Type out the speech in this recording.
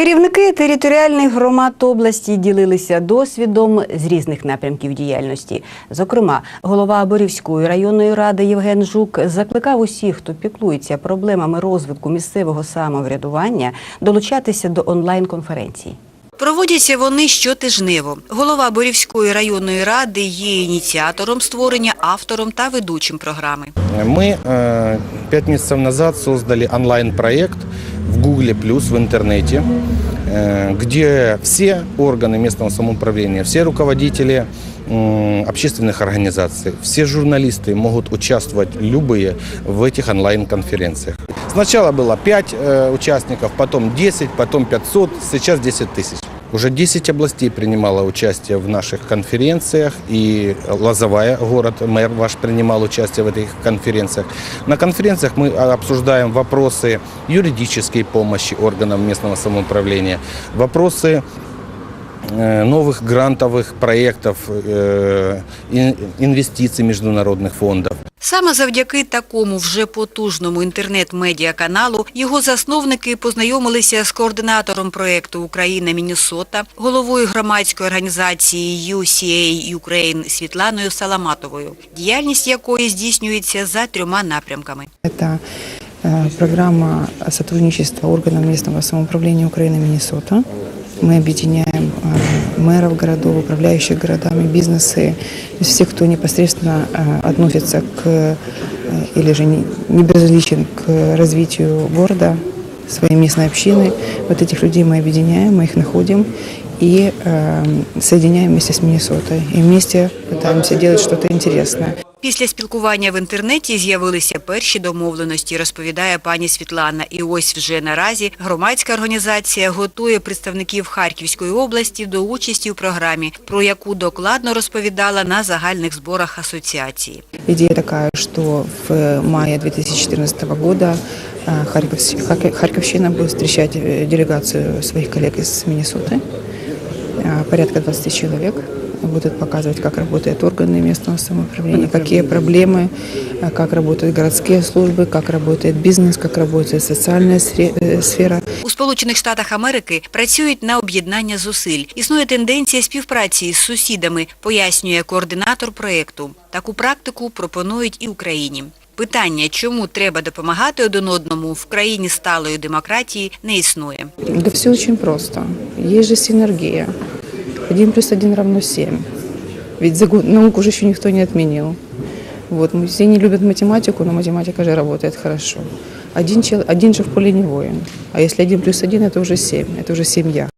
Керівники територіальних громад області ділилися досвідом з різних напрямків діяльності. Зокрема, голова Борівської районної ради Євген Жук закликав усіх, хто піклується проблемами розвитку місцевого самоврядування, долучатися до онлайн-конференцій. Проводяться вони щотижнево. Голова Борівської районної ради є ініціатором створення, автором та ведучим програми. Мы э, пять месяцев назад создали онлайн-проект в Гугле плюс в интернете, э, где все органы местного самоуправления, все руководители общественных организаций, все журналисты могут участвовать любые в этих онлайн-конференциях. Сначала было 5 э, участников, потом 10, потом 500, сейчас 10 тысяч. Уже 10 областей принимало участие в наших конференциях, и Лозовая, город, мэр ваш принимал участие в этих конференциях. На конференциях мы обсуждаем вопросы юридической помощи органам местного самоуправления, вопросы э, новых грантовых проектов, э, ин- инвестиций международных фондов. Саме завдяки такому вже потужному інтернет-медіаканалу його засновники познайомилися з координатором проєкту Україна Міннесота, головою громадської організації UCA Ukraine Світланою Саламатовою, діяльність якої здійснюється за трьома напрямками. Это э, программа сотрудничества органов местного самоуправления Украины Миннесота. Мы объединяем э, мэров городов, управляющих городами, бизнесы, всех, кто непосредственно э, относится к э, или же не безразличен к развитию города, своей местной общины. Вот этих людей мы объединяем, мы их находим и э, соединяем вместе с Миннесотой. И вместе пытаемся делать что-то интересное. Після спілкування в інтернеті з'явилися перші домовленості, розповідає пані Світлана. І ось вже наразі громадська організація готує представників Харківської області до участі у програмі, про яку докладно розповідала на загальних зборах асоціації. Идея такая, что в мае 2014 года э, Харьковс- Харки- Харьковщина будет встречать э, делегацию своих коллег из Миннесоты, э, порядка 20 человек. будут показывать, как работают органы местного самоуправления, какие проблемы, э, как работают городские службы, как работает бизнес, как работает социальная э, сфера. У Сполучених Штатах Америки працюють на об'єднання зусиль. Існує тенденція співпраці з сусідами, пояснює координатор проєкту. Таку практику пропонують і Україні. Питання, чому треба допомагати один одному в країні сталої демократії, не існує. Да все дуже просто. Є ж синергія. 1 плюс 1 равно 7. Ведь за год науку же еще никто не отменил. Вот, все не любят математику, но математика же работает хорошо. Один, чел, один же в поле не воин. А если один плюс один, это уже 7, это уже семья.